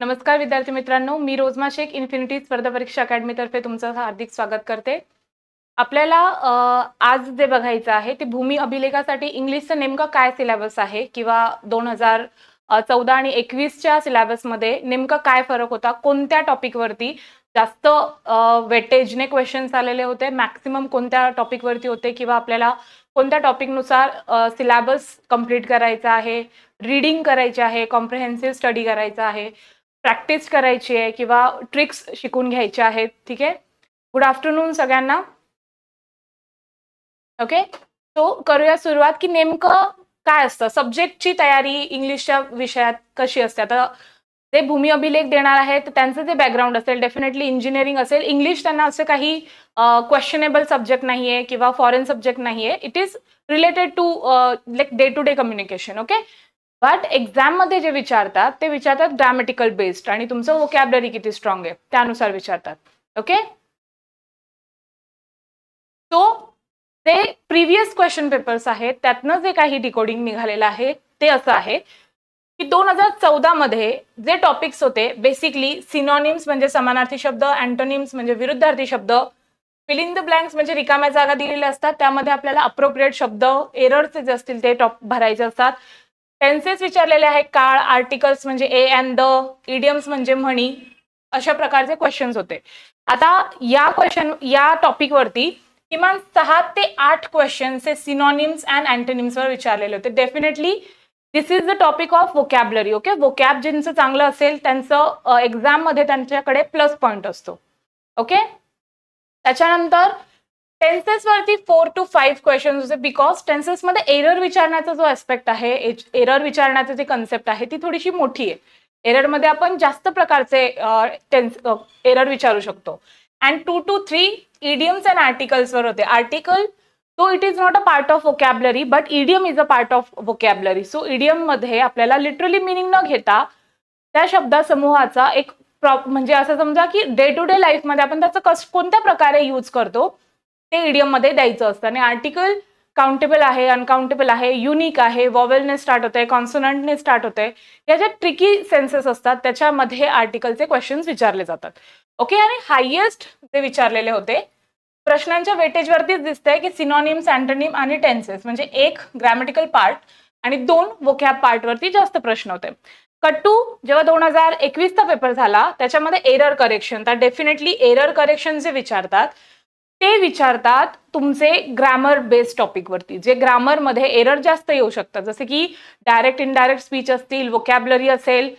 नमस्कार विद्यार्थी मित्रांनो मी रोजमा शेख इन्फिनिटी स्पर्धा परीक्षा अकॅडमीतर्फे तुमचं हार्दिक स्वागत करते. आपल्याला आज जे बघायचं आहे ते भूमी अभिलेखासाठी इंग्लिशचं नेमकं काय सिलेबस आहे? किंवा दोन हजार चौदा आणि एकवीसच्या सिलेबसमध्ये नेमकं काय फरक होता? कोणत्या टॉपिकवरती जास्त वेटेजने क्वेश्चन्स आलेले होते? मॅक्सिमम कोणत्या टॉपिकवरती होते? किंवा आपल्याला कोणत्या टॉपिकनुसार सिलेबस कंप्लीट करायचा आहे? रीडिंग करायची आहे? कॉम्प्रिहेन्सिव्ह स्टडी करायचा आहे? प्रॅक्टिस करायची आहे किंवा ट्रिक्स शिकून घ्यायच्या आहेत ठीक आहे? गुड आफ्टरनून सगळ्यांना. ओके सो करूया सुरुवात की नेमकं काय असतं? सब्जेक्टची तयारी इंग्लिशच्या विषयात कशी असते? आता ते भूमी अभिलेख देणार आहेत त्यांचं जे बॅकग्राऊंड असेल डेफिनेटली इंजिनिअरिंग असेल इंग्लिश त्यांना असं काही क्वेश्चनेबल सब्जेक्ट नाही आहे किंवा फॉरेन सब्जेक्ट नाही आहे it is related to like day to day communication okay but एक्झाममध्ये जे विचारतात ते विचारतात ग्रॅमॅटिकल बेस्ड आणि तुमचं वोकॅबलरी किती स्ट्रॉंग आहे त्यानुसार विचारतात. ओके तो ते प्रिव्हियस क्वेश्चन पेपर्स आहेत त्यातनं जे काही डिकोडिंग निघालेलं आहे ते असं आहे की दोन हजार चौदामध्ये जे टॉपिक्स होते बेसिकली सिनॉनिम्स म्हणजे समानार्थी शब्द अँटोनिम्स म्हणजे विरुद्धार्थी शब्द फिलिंग द ब्लँक्स म्हणजे रिकाम्या जागा दिलेल्या असतात त्यामध्ये आपल्याला अप्रोप्रिएट शब्द एररचे जे असतील ते टॉप भरायचे असतात. टेन्सेस विचारलेले आहेत काळ आर्टिकल्स म्हणजे ए अँड द इडियम्स म्हणजे म्हणी अशा प्रकारचे क्वेश्चन्स होते. आता या क्वेश्चन या टॉपिकवरती किमान सहा ते आठ क्वेश्चन्स हे सिनॉनिम्स अँड अँटोनिम्सवर विचारलेले होते. Definitely this is the topic of vocabulary okay vocab ज्यांचं चांगलं असेल त्यांचं एक्झाममध्ये त्यांच्याकडे प्लस पॉईंट असतो ओके त्याच्यानंतर टेन्सेस वरती फोर टू फाईव्ह क्वेश्चन होते. बिकॉज टेन्सेसमध्ये एरर विचारण्याचा जो ऍस्पेक्ट आहे एरर विचारण्याचं जे कन्सेप्ट आहे ती थोडीशी मोठी आहे. एररमध्ये आपण जास्त प्रकारचे टेन्स एरर विचारू शकतो. And two to three idioms and आर्टिकल्सवर होते. आर्टिकल तो it is not a part of vocabulary but idiom is a part of vocabulary so इडियममध्ये आपल्याला लिटरली मिनिंग न घेता त्या शब्दासमूहाचा एक प्रॉप म्हणजे असं समजा की डे टू डे लाईफमध्ये आपण त्याचं कस कोणत्या प्रकारे यूज करतो ते इडियममध्ये द्यायचं असतं. आणि आर्टिकल काउंटेबल आहे अनकाउंटेबल आहे युनिक आहे वॉवेलने स्टार्ट होते कॉन्सोनंटने स्टार्ट होते या ज्या ट्रिकी सेन्सेस असतात त्याच्यामध्ये आर्टिकलचे क्वेश्चन्स विचारले जातात. ओके आणि हायएस्ट जे विचारलेले होते प्रश्नांच्या वेटेजवरतीच दिसतंय की सिनॉनिम्स अँटोनिम आणि टेन्सेस म्हणजे एक ग्रॅमॅटिकल पार्ट आणि दोन वोकॅब पार्टवरती जास्त प्रश्न होते. कट्टू जेव्हा दोन हजार एकवीसचा पेपर झाला त्याच्यामध्ये एरर करेक्शन तर डेफिनेटली एरर करेक्शन जे विचारतात ते विचारतात तुमचे ग्रामर बेस्ड टॉपिकवरती जे ग्रामरमध्ये एरर जास्त येऊ शकतात. जसे की डायरेक्ट इनडायरेक्ट स्पीच असतील वोकॅबलरी असेल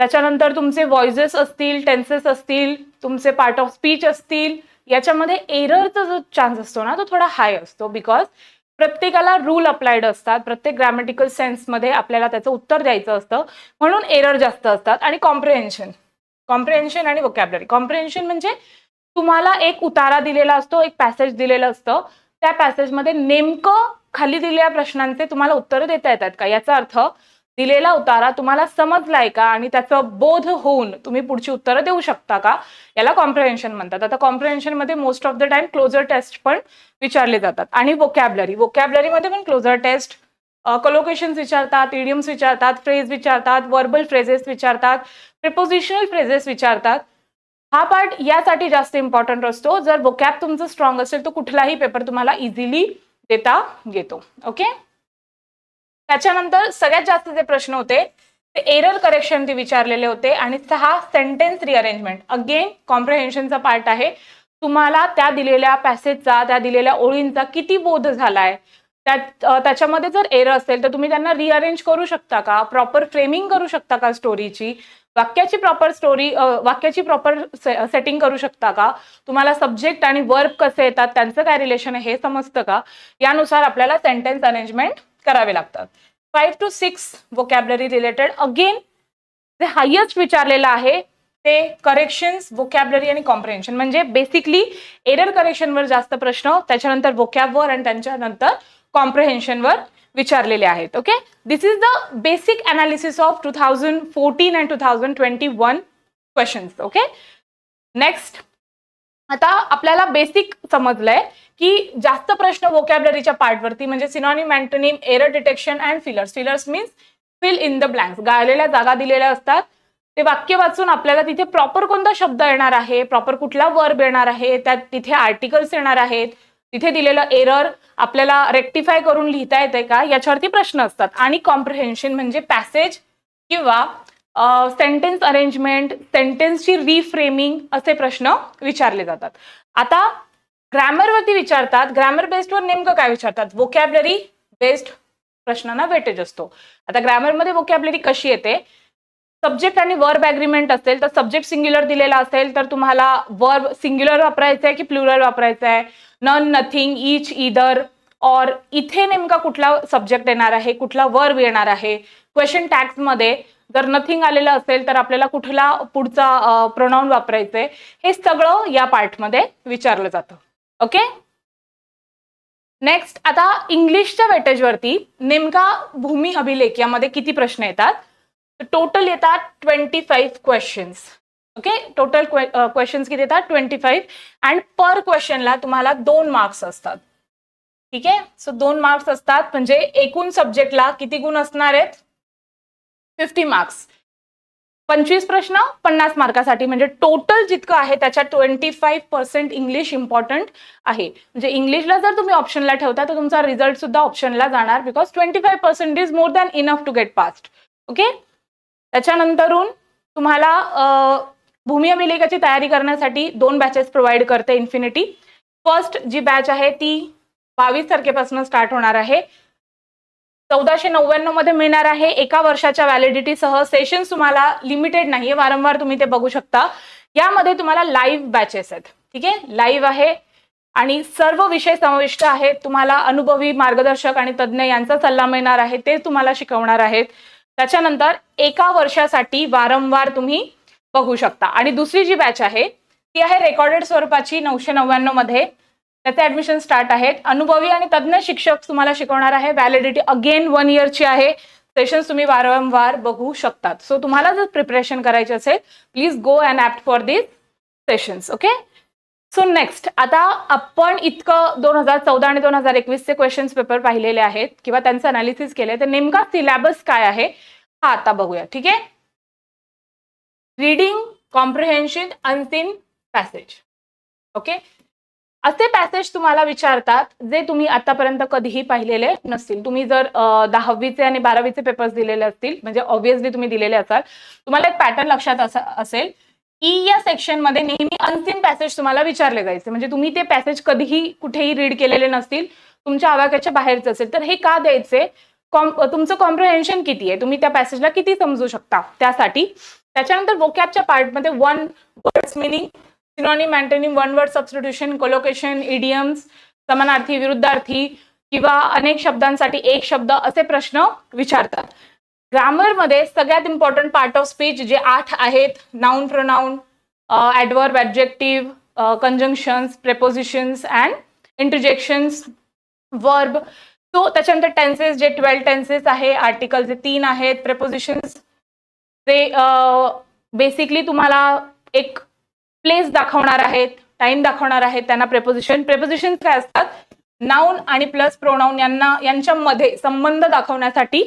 त्याच्यानंतर तुमचे व्हॉइसेस असतील टेन्सेस असतील तुमचे पार्ट ऑफ स्पीच असतील याच्यामध्ये एररचा जो चान्स असतो ना तो थोडा हाय असतो बिकॉज प्रत्येकाला रूल अप्लाइड असतात. प्रत्येक ग्रॅमॅटिकल सेन्समध्ये आपल्याला त्याचं उत्तर द्यायचं असतं. म्हणून एरर जास्त असतात. आणि कॉम्प्रिहेन्शन कॉम्प्रिहेन्शन आणि वोकॅबलरी कॉम्प्रिहेन्शन म्हणजे तुम्हाला एक उतारा दिलेला असतो एक पॅसेज दिलेलं असतं. त्या पॅसेजमध्ये नेमकं खाली दिलेल्या प्रश्नांचे तुम्हाला उत्तरं देता येतात का? याचा अर्थ दिलेला उतारा तुम्हाला समजलाय का? आणि त्याचं बोध होऊन तुम्ही पुढची उत्तरं देऊ शकता का? याला कॉम्प्रिहेन्शन म्हणतात. आता कॉम्प्रिहेन्शनमध्ये most of the time cloze test पण विचारले जातात. आणि वोकॅबलरी वोकॅबलरीमध्ये पण क्लोजर टेस्ट कलोकेशन्स विचारतात इडियम्स विचारतात फ्रेज विचारतात वर्बल फ्रेजेस विचारतात प्रिपोजिशनल फ्रेजेस विचारतात. हा पार्ट यासाठी जास्त इम्पॉर्टंट असतो. जर वोकॅप तुमचं स्ट्रॉंग असेल तर कुठलाही पेपर तुम्हाला इझिली देता येतो. ओके त्याच्यानंतर सगळ्यात जास्त जे प्रश्न होते ते एरर करेक्शन ते विचारलेले होते आणि सहा सेंटेन्स रिअरेंजमेंट अगेन कॉम्प्रिहेन्शनचा पार्ट आहे. तुम्हाला त्या दिलेल्या पॅसेजचा त्या दिलेल्या ओळींचा किती बोध झालाय? त्यात त्याच्यामध्ये जर एरर असेल तर तुम्ही त्यांना रिअरेंज करू शकता का? प्रॉपर फ्रेमिंग करू शकता का स्टोरीची वाक्याची प्रॉपर स्टोरी वाक्याची प्रॉपर सेटिंग करू शकता का? तुम्हाला सब्जेक्ट आणि वर्क कसे येतात त्यांचं काय रिलेशन आहे हे समजतं का? यानुसार आपल्याला सेंटेन्स अरेंजमेंट करावे लागतात. Five to six vocabulary related again जे हायेस्ट विचारलेलं आहे ते करेक्शन्स वोकॅबलरी आणि कॉम्प्रिहेन्शन म्हणजे बेसिकली एरर करेक्शनवर जास्त प्रश्न त्याच्यानंतर वोकॅबवर आणि त्यांच्यानंतर कॉम्प्रहेन्शनवर विचारलेले आहेत okay this is the basic analysis of two thousand fourteen and two thousand twenty one questions okay next आता आपल्याला बेसिक समजलंय की जास्त प्रश्न वोकॅबलरीच्या पार्टवरती म्हणजे synonym antonym error detection and fillers fillers means fill in the blanks गाळलेल्या जागा दिलेल्या असतात. ते वाक्य वाचून आपल्याला तिथे प्रॉपर कोणता शब्द येणार आहे प्रॉपर कुठला वर्ब येणार आहे त्यात तिथे आर्टिकल्स येणार आहेत तिथे दिलेलं एरर आपल्याला रेक्टिफाय करून लिहिता येते का? याच्यावरती प्रश्न असतात. आणि कॉम्प्रिहेन्शन म्हणजे पॅसेज किंवा सेंटेन्स अरेंजमेंट सेंटेन्सची रिफ्रेमिंग असे प्रश्न विचारले जातात. आता ग्रॅमरवरती विचारतात. ग्रॅमर बेस्डवर नेमकं काय विचारतात? वोकॅबलरी बेस्ड प्रश्नांना वेटेज असतो. आता ग्रॅमरमध्ये वोकॅबलरी कशी येते? सब्जेक्ट आणि वर्ब ॲग्रीमेंट असेल तर सब्जेक्ट सिंग्युलर दिलेला असेल तर तुम्हाला वर्ब सिंग्युलर वापरायचं आहे की प्लुरल वापरायचं आहे नन नथिंग इच इदर और इथे नेमका कुठला सब्जेक्ट येणार आहे कुठला वर्ब येणार आहे? क्वेश्चन टॅक्समध्ये जर नथिंग आलेलं असेल तर आपल्याला कुठला पुढचा प्रोनाऊन वापरायचंय? हे सगळं या पार्टमध्ये विचारलं जातं. ओके नेक्स्ट आता इंग्लिशच्या वेटेजवरती नेमका भूमी अभिलेख यामध्ये किती प्रश्न येतात? टोटल येतात twenty five questions okay total questions किती येतात ट्वेंटी फाईव्ह अँड पर क्वेश्चनला तुम्हाला दोन मार्क्स असतात. ठीक आहे? सो दोन मार्क्स असतात. म्हणजे एकूण सब्जेक्टला किती गुण असणार आहेत? फिफ्टी मार्क्स पंचवीस प्रश्न पन्नास मार्कासाठी. म्हणजे टोटल जितकं आहे त्याच्या twenty five percent English important आहे. म्हणजे इंग्लिशला जर तुम्ही ऑप्शनला ठेवता तर तुमचा रिझल्ट सुद्धा ऑप्शनला जाणार. Because twenty five percent is more than enough to get past okay त्याच्यानंतरून तुम्हाला भूमी अभिलेखाची तयारी करण्यासाठी दोन बॅचेस प्रोव्हाइड करते इन्फिनिटी फर्स्ट जी बॅच आहे ती बावीस तारखेपासून स्टार्ट होणार आहे. चौदाशे नव्याण्णवमध्ये मिळणार आहे. एका वर्षाच्या व्हॅलिडिटीसह सेशन्स तुम्हाला लिमिटेड नाहीये. वारंवार तुम्ही ते बघू शकता. यामध्ये तुम्हाला लाईव्ह बॅचेस आहेत. ठीक आहे? लाईव्ह आहे आणि सर्व विषय समाविष्ट आहेत. तुम्हाला अनुभवी मार्गदर्शक आणि तज्ज्ञ यांचा सल्ला मिळणार आहे. ते तुम्हाला शिकवणार आहेत. त्याच्यानंतर एका वर्षासाठी वारंवार तुम्ही बघू शकता. आणि दुसरी जी बॅच आहे ती आहे रेकॉर्डेड स्वरूपाची नऊशे नव्याण्णवमध्ये. त्याचे ऍडमिशन स्टार्ट आहेत. अनुभवी आणि तज्ज्ञ शिक्षक तुम्हाला शिकवणार आहे. व्हॅलिडिटी अगेन वन इयरची आहे. सेशन्स तुम्ही वारंवार बघू शकतात. सो तुम्हाला जर प्रिपरेशन करायची असेल please go and opt for this sessions okay so next आता आपण इतकं दोन हजार चौदा आणि दोन हजार एकवीसचे क्वेश्चन्स पेपर पाहिलेले आहेत किंवा त्यांचं अनालिसिस केले तर नेमका सिलेबस काय आहे हा आता बघूया ठीक आहे? Reading comprehension unseen passage okay असे पॅसेज तुम्हाला विचारतात जे तुम्ही आतापर्यंत कधीही पाहिलेले नसतील. तुम्ही जर दहावीचे आणि बारावीचे पेपर्स दिलेले असतील म्हणजे ऑब्व्हियसली तुम्ही दिलेले असाल तुम्हाला एक पॅटर्न लक्षात असा- असेल ई या सेक्शनमध्ये नेहमी अंतिम पॅसेज तुम्हाला विचारले जायचे. म्हणजे तुम्ही ते पॅसेज कधीही कुठेही रीड केलेले नसतील तुमच्या आवाक्याच्या बाहेरचं असेल तर हे का द्यायचे? कॉम तुमचं कॉम्प्रिहेन्शन किती आहे? तुम्ही त्या पॅसेजला किती समजू शकता? त्यासाठी. त्याच्यानंतर वोकॅबच्या पार्टमध्ये one words meaning synonym antonym one word substitution collocation idioms समानार्थी विरुद्धार्थी किंवा अनेक शब्दांसाठी एक शब्द असे प्रश्न विचारतात. ग्रामरमध्ये सगळ्यात इम्पॉर्टंट पार्ट ऑफ स्पीच जे आठ आहेत noun pronoun adverb objective conjunctions prepositions and interjections verb so त्याच्यानंतर टेन्सेस जे ट्वेल्व टेन्सेस आहे आर्टिकल जे तीन आहेत प्रेपोजिशन्स ते बेसिकली तुम्हाला एक प्लेस दाखवणार आहेत टाइम दाखवणार आहेत त्यांना प्रेपोजिशन प्रेपोजिशन काय असतात? नाऊन आणि प्लस प्रोनाऊन यांना यांच्यामध्ये संबंध दाखवण्यासाठी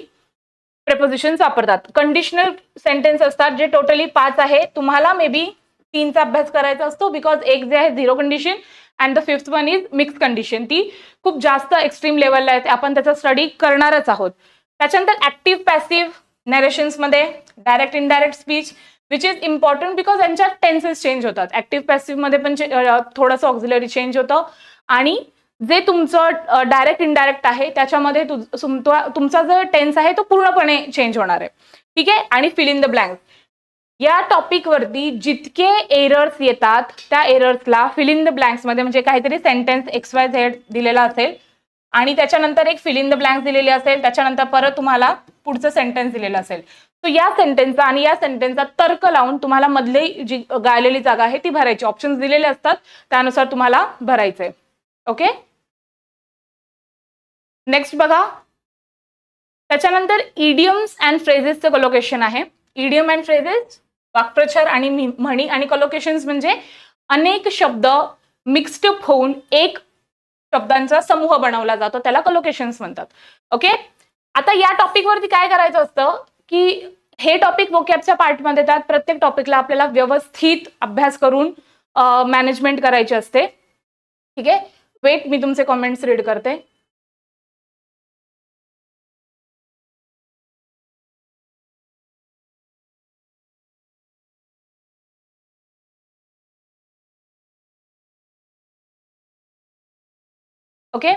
प्रेपोजिशन्स वापरतात. कंडिशनल सेंटेन्स असतात जे टोटली पाच आहे. तुम्हाला मे बी तीनचा अभ्यास करायचा असतो बिकॉज एक जे आहे zero condition and the fifth one is mix condition ती खूप जास्त एक्स्ट्रीम लेवलला आहे. आपण त्याचा स्टडी करणारच आहोत. त्याच्यानंतर active passive नॅरेशन्समध्ये direct indirect speech which is important because यांच्या टेन्सेस चेंज होतात. ऍक्टिव्ह पॅसिव्हमध्ये पण थोडंसं ऑक्झिलरी चेंज होतं. आणि जे तुमचं डायरेक्ट इनडायरेक्ट आहे त्याच्यामध्ये तुमचा जो टेन्स आहे तो पूर्णपणे चेंज होणार आहे. ठीक आहे? आणि फिल इन द ब्लँक या टॉपिकवरती जितके एरर्स येतात त्या एरर्सला फिल इन द ब्लँक्समध्ये म्हणजे काहीतरी सेंटेन्स एक्स वाय झेड दिलेला असेल आणि त्याच्यानंतर एक फिल इन द ब्लँक्स दिलेली असेल त्याच्यानंतर परत तुम्हाला पुढचं सेंटेन्स दिलेलं असेल. सो या सेंटेन्सचा आणि या सेंटेन्सचा तर्क लावून तुम्हाला मधली जी गाळलेली जागा आहे ती भरायची. ऑप्शन्स दिलेले असतात त्यानुसार तुम्हाला भरायचंय. ओके नेक्स्ट बघा. त्याच्यानंतर इडियम्स अँड फ्रेजेसचं कलोकेशन आहे. इडियम अँड फ्रेजेस वाक्प्रचार आणि म्हणी आणि कलोकेशन्स म्हणजे अनेक शब्द मिक्स्ड होऊन एक शब्दांचा समूह बनवला जातो. त्याला कलोकेशन्स म्हणतात. ओके आता या टॉपिक वरती काय करायचं असतं? की हे टॉपिक वोकॅबच्या पार्टमध्ये येतात. प्रत्येक टॉपिकला आपल्याला व्यवस्थित अभ्यास करून मॅनेजमेंट करायची असते. ठीक आहे? वेट मी तुमचे कॉमेंट्स रीड करते. ओके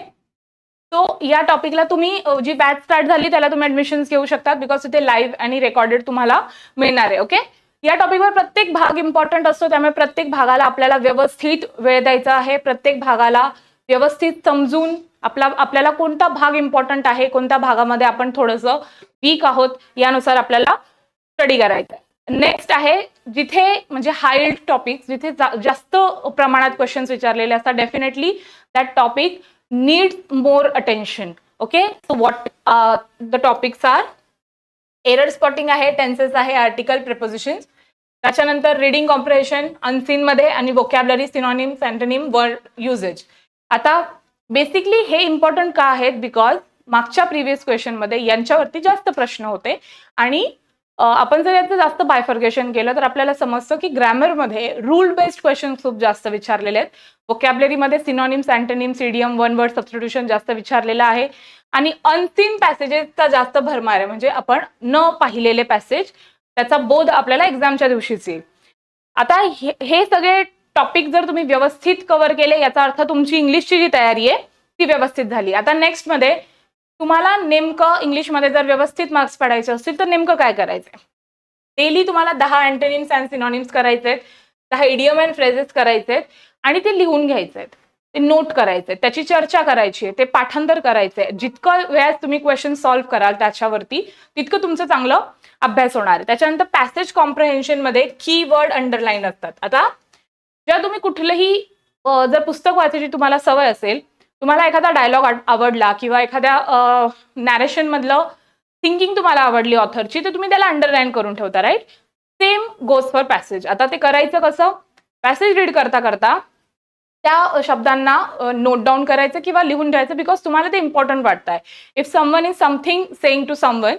सो या टॉपिकला तुम्ही जी बॅच स्टार्ट झाली त्याला तुम्ही ऍडमिशन्स घेऊ शकतात बिकॉज तिथे लाईव्ह आणि रेकॉर्डेड तुम्हाला मिळणार आहे ओके या टॉपिकवर प्रत्येक भाग इम्पॉर्टंट असतो त्यामुळे प्रत्येक भागाला आपल्याला व्यवस्थित वेळ द्यायचा आहे. प्रत्येक भागाला व्यवस्थित समजून आपला आपल्याला कोणता भाग इम्पॉर्टंट आहे कोणत्या भागामध्ये आपण थोडंसं वीक आहोत यानुसार आपल्याला स्टडी करायचं आहे. नेक्स्ट आहे जिथे म्हणजे हाय टॉपिक जिथे जा- जास्त प्रमाणात क्वेश्चन्स विचारलेले असतात definitely that topic need more attention okay so what the topics are error spotting आहे टेन्सेस आहे आर्टिकल प्रपोजिशन त्याच्यानंतर रिडिंग कॉम्प्रेशन अनसीन मध्ये आणि vocabulary synonym antonym word usages आता बेसिकली हे इम्पॉर्टंट का आहेत? बिकॉज मागच्या प्रिव्हियस क्वेश्चनमध्ये यांच्यावरती जास्त प्रश्न होते. आणि आपण जर याचं जास्त बायफर्गेशन केलं तर आपल्याला समजतं की ग्रॅमरमध्ये रूल बेस्ड क्वेश्चन खूप जास्त विचारलेले आहेत. वोकॅबलरीमध्ये synonyms antonyms idiom one word substitution जास्त विचारलेलं आहे. आणि अनसीन पॅसेजेसचा जास्त भरमार आहे. म्हणजे आपण न पाहिलेले पॅसेज त्याचा बोध आपल्याला एक्झामच्या दिवशीच येईल. आता हे हे सगळे टॉपिक जर तुम्ही व्यवस्थित कव्हर केले याचा अर्थ तुमची इंग्लिशची जी तयारी आहे ती व्यवस्थित झाली. आता नेक्स्टमध्ये तुम्हाला नेमकं इंग्लिशमध्ये जर व्यवस्थित मार्क्स पडायचे असतील तर नेमकं काय करायचंय? डेली तुम्हाला दहा अँटेनिम्स अँड सिनॉनिम्स करायचे आहेत दहा इडियम अँड फ्रेजेस करायचे आहेत आणि ते लिहून घ्यायचे आहेत ते नोट करायचे आहेत त्याची चर्चा करायची आहे ते पाठांतर करायचं आहे. जितकं वेळात तुम्ही क्वेश्चन सॉल्व्ह कराल त्याच्यावरती तितकं तुमचं चांगलं अभ्यास होणार आहे. त्याच्यानंतर पॅसेज कॉम्प्रहेन्शनमध्ये की वर्ड अंडरलाईन असतात. आता जेव्हा तुम्ही कुठलंही जर पुस्तक वाचायची तुम्हाला सवय असेल तुम्हाला एखादा डायलॉग आवडला किंवा एखाद्या नॅरेशन मधलं थिंकिंग तुम्हाला आवडली ऑथरची तर तुम्ही त्याला अंडरलाईन करून ठेवता right same goes for passage आता ते करायचं कसं? पॅसेज रीड करता करता त्या शब्दांना नोट डाऊन करायचं किंवा लिहून ठेवायचं बिकॉज तुम्हाला ते इम्पॉर्टंट वाटत आहे if someone is something saying to someone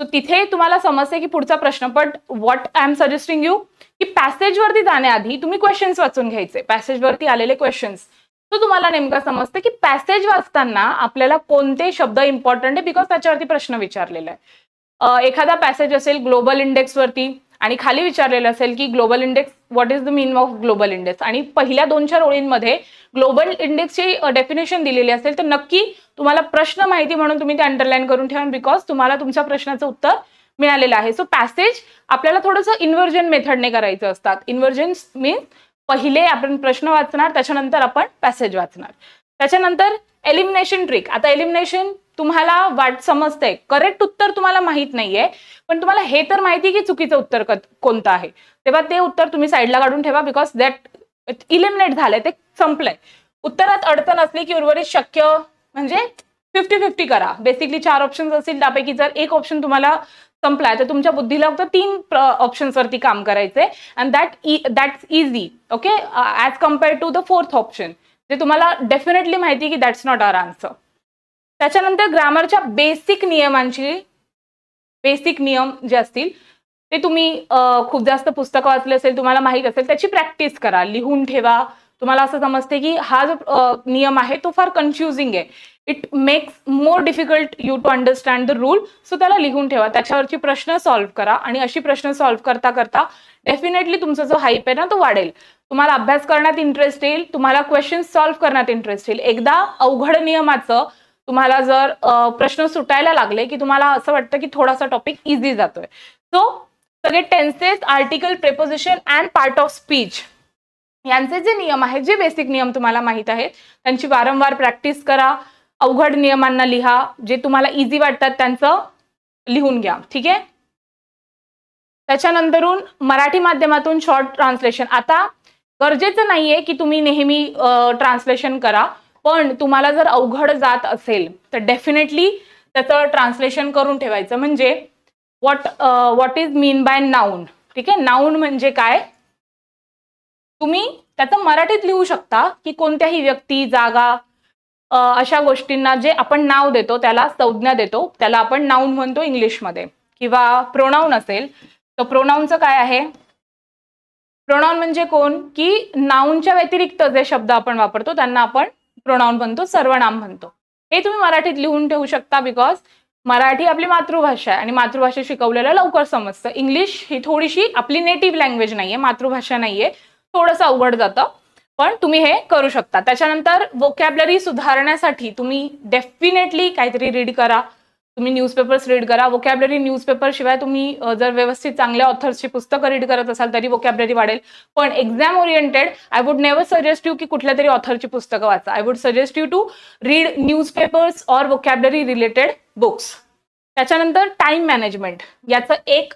तर तिथे तुम्हाला समजते की पुढचा प्रश्न but what I am suggesting you की पॅसेजवरती जाण्याआधी तुम्ही क्वेश्चन्स वाचून घ्यायचे. पॅसेजवरती आलेले क्वेश्चन्स तो तुम्हाला नेमकं समजतं की पॅसेज वाचताना आपल्याला कोणते शब्द इम्पॉर्टंट आहे? बिकॉज त्याच्यावरती प्रश्न विचारलेला आहे. एखादा पॅसेज असेल ग्लोबल इंडेक्सवरती आणि खाली विचारलेलं असेल की global index what is the mean of global index आणि पहिल्या दोन चार ओळींमध्ये ग्लोबल इंडेक्सची डेफिनेशन दिलेली असेल तर नक्की तुम्हाला प्रश्न माहिती म्हणून तुम्ही ते अंडरलाईन करून ठेवा बिकॉज तुम्हाला तुमच्या प्रश्नाचं उत्तर मिळालेलं आहे. सो पॅसेज आपल्याला थोडंसं इन्व्हर्जन मेथडने करायचं असतात. इन्व्हर्जन मीन्स पहिले आपण प्रश्न वाचणार त्याच्यानंतर आपण पॅसेज वाचणार. त्याच्यानंतर एलिमिनेशन ट्रिक आता एलिमिनेशन तुम्हाला वाट समजतंय करेक्ट उत्तर तुम्हाला माहीत नाहीये. पण तुम्हाला हे तर माहिती की चुकीचं उत्तर कोणतं आहे. तेव्हा ते उत्तर तुम्ही साईडला काढून ठेवा बिकॉज दॅट इलिमिनेट झालंय. ते संपलंय. उत्तरात अडचण असली की उर्वरित शक्य म्हणजे फिफ्टी फिफ्टी करा. बेसिकली चार ऑप्शन्स असतील त्यापैकी जर एक ऑप्शन तुम्हाला संपलाय तर तुमच्या बुद्धीला फक्त तीन ऑप्शन्स वरती काम करायचंय. And that that's easy okay as compare to the fourth option जे तुम्हाला डेफिनेटली माहिती की दॅट्स नॉट आर आन्सर त्याच्यानंतर ग्रामरच्या बेसिक नियमांची बेसिक नियम जे असतील ते तुम्ही खूप जास्त पुस्तकं वाचले असेल तुम्हाला माहीत असेल त्याची प्रॅक्टिस करा. लिहून ठेवा. तुम्हाला असं समजते की हा जो नियम आहे तो फार कन्फ्युजिंग आहे. It makes more difficult you to understand the rule so त्याला लिहून ठेवा. त्याच्यावरची प्रश्न सॉल्व्ह करा आणि अशी प्रश्न सॉल्व्ह करता करता डेफिनेटली तुमचा जो हाईप आहे ना तो वाढेल. तुम्हाला अभ्यास करण्यात इंटरेस्ट येईल तुम्हाला क्वेश्चन सॉल्व्ह करण्यात इंटरेस्ट येईल. एकदा अवघड नियमाचं तुम्हाला जर प्रश्न सुटायला लागले की तुम्हाला असं वाटतं की थोडासा टॉपिक इझी जातोय. सो सगळे tenses article preposition and part of speech यांचे जे नियम आहेत जे बेसिक नियम तुम्हाला माहीत आहेत त्यांची वारंवार प्रॅक्टिस करा अवघड नियमांना लिहा जे तुम्हाला इझी वाटतात त्यांचं लिहून घ्या. ठीक आहे? त्याच्यानंतरून मराठी माध्यमातून शॉर्ट ट्रान्सलेशन आता गरजेचं नाहीये की तुम्ही नेहमी ट्रान्सलेशन करा. पण तुम्हाला जर अवघड जात असेल तर डेफिनेटली त्याचं ट्रान्सलेशन करून ठेवायचं. म्हणजे what what is mean by noun ठीक आहे? नाऊन म्हणजे काय? तुम्ही त्याचं मराठीत लिहू शकता की कोणत्याही व्यक्ती जागा अशा गोष्टींना जे आपण नाव देतो त्याला संज्ञा देतो त्याला आपण नाऊन म्हणतो इंग्लिशमध्ये. किंवा प्रोनाऊन असेल तर प्रोनाऊनचं काय आहे? प्रोनाऊन म्हणजे कोण? की नाऊनच्या व्यतिरिक्त जे शब्द आपण वापरतो त्यांना आपण प्रोनाऊन म्हणतो सर्वनाम म्हणतो. हे तुम्ही मराठीत लिहून ठेवू शकता बिकॉज मराठी आपली मातृभाषा आहे आणि मातृभाषा शिकवलेलं लवकर समजतं. इंग्लिश ही थोडीशी आपली नेटिव्ह लँग्वेज नाहीये मातृभाषा नाहीये थोडंसं अवघड जातं. पण तुम्ही हे करू शकता. त्याच्यानंतर वोकॅबलरी सुधारण्यासाठी तुम्ही डेफिनेटली काहीतरी रीड करा. तुम्ही न्यूजपेपर्स रीड करा. वोकॅबलरी न्यूजपेपर शिवाय तुम्ही जर व्यवस्थित चांगल्या ऑथर्सची पुस्तकं रीड करत असाल तरी वोकॅबलरी वाढेल. पण exam oriented I would never suggest you की कुठल्या तरी ऑथरची पुस्तकं वाचा. I would suggest you to read newspapers or vocabulary related books त्याच्यानंतर टाइम मॅनेजमेंट याचं एक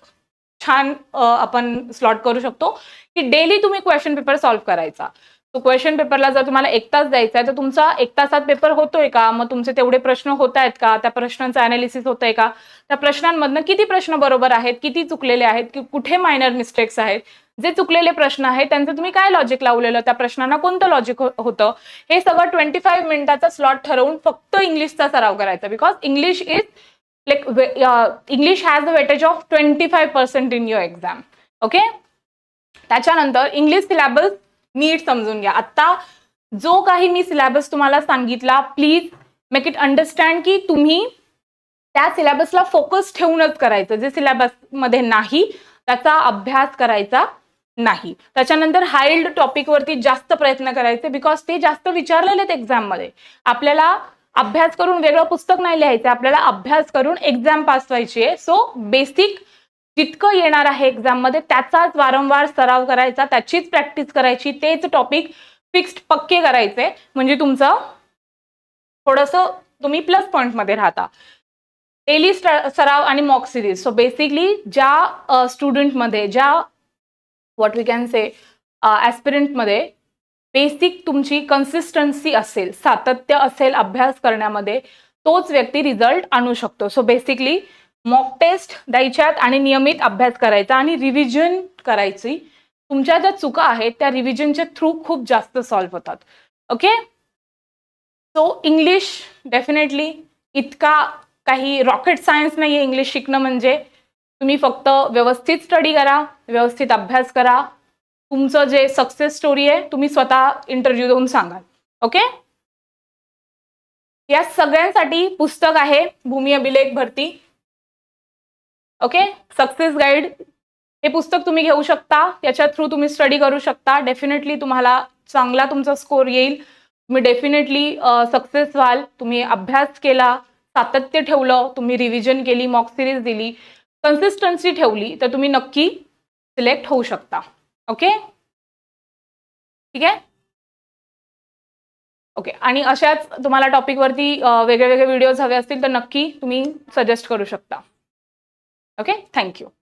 छान आपण स्लॉट करू शकतो की डेली तुम्ही क्वेश्चन पेपर सॉल्व्ह करायचा. क्वेश्चन पेपरला जर तुम्हाला एक तास द्यायचा आहे तर तुमचा एक तासात पेपर होतोय का? मग तुमचे तेवढे प्रश्न होत आहेत का? त्या प्रश्नांचं अनालिसिस होतंय का? त्या प्रश्नांमधनं किती प्रश्न बरोबर आहेत किती चुकलेले आहेत की कुठे मायनर मिस्टेक्स आहेत? जे चुकलेले प्रश्न आहेत त्यांचं तुम्ही काय लॉजिक लावलेलं? त्या प्रश्नांना कोणतं लॉजिक हो-, होतं? हे सगळं ट्वेंटी फाईव्ह मिनिटाचा स्लॉट ठरवून फक्त इंग्लिशचा सराव करायचा. Because English is like English has a weightage of twenty five percent in your exam okay त्याच्यानंतर इंग्लिश सिलेबस नीट समजून घ्या. आता जो काही मी सिलेबस तुम्हाला सांगितला प्लीज मेक इट अंडरस्टँड की तुम्ही त्या सिलेबसला फोकस ठेवूनच करायचं. जे सिलेबसमध्ये नाही त्याचा अभ्यास करायचा नाही. त्याच्यानंतर हाईल्ड टॉपिकवरती जास्त प्रयत्न करायचे बिकॉज ते जास्त विचारलेले आहेत एक्झाममध्ये आपल्याला अभ्यास करून वेगळं पुस्तक नाही लिहायचं आपल्याला अभ्यास करून एक्झाम पास व्हायची आहे. सो बेसिक जितकं येणार आहे एक्झाममध्ये त्याचाच वारंवार सराव करायचा त्याचीच प्रॅक्टिस करायची तेच टॉपिक फिक्स्ड पक्के करायचे. म्हणजे तुमचं थोडंसं तुम्ही प्लस पॉईंटमध्ये राहता. डेली सराव आणि मॉक सिरीज सो बेसिकली ज्या स्टुडंटमध्ये ज्या व्हॉट वी कॅन से ॲस्पिरंटमध्ये बेसिक तुमची कन्सिस्टन्सी असेल सातत्य असेल अभ्यास करण्यामध्ये तोच व्यक्ती रिझल्ट आणू शकतो. सो बेसिकली मॉक टेस्ट द्यायच्यात आणि नियमित अभ्यास करायचा आणि रिव्हिजन करायची. तुमच्या ज्या चुका आहेत त्या रिव्हिजनच्या थ्रू खूप जास्त सॉल्व्ह होतात. ओके सो इंग्लिश डेफिनेटली इतका काही रॉकेट सायन्स नाही आहे इंग्लिश शिकणं म्हणजे. तुम्ही फक्त व्यवस्थित स्टडी करा व्यवस्थित अभ्यास करा. तुमचं जे सक्सेस स्टोरी आहे तुम्ही स्वतः इंटरव्ह्यू देऊन सांगाल. ओके या सगळ्यांसाठी पुस्तक आहे भूमी अभिलेख भरती. ओके सक्सेस गाईड हे पुस्तक तुम्ही घेऊ शकता. याच्या थ्रू तुम्ही स्टडी करू शकता. डेफिनेटली तुम्हाला चांगला तुमचा स्कोर येईल. तुम्ही डेफिनेटली सक्सेस व्हाल. तुम्ही अभ्यास केला सातत्य ठेवलं तुम्ही रिव्हिजन केली मॉक सिरीज दिली कन्सिस्टन्सी ठेवली तर तुम्ही नक्की सिलेक्ट होऊ शकता. ओके ठीक आहे? ओके आणि अशाच तुम्हाला टॉपिकवरती वेगळे वेगळे व्हिडिओज हवे असतील तर नक्की तुम्ही सजेस्ट करू शकता. Okay thank you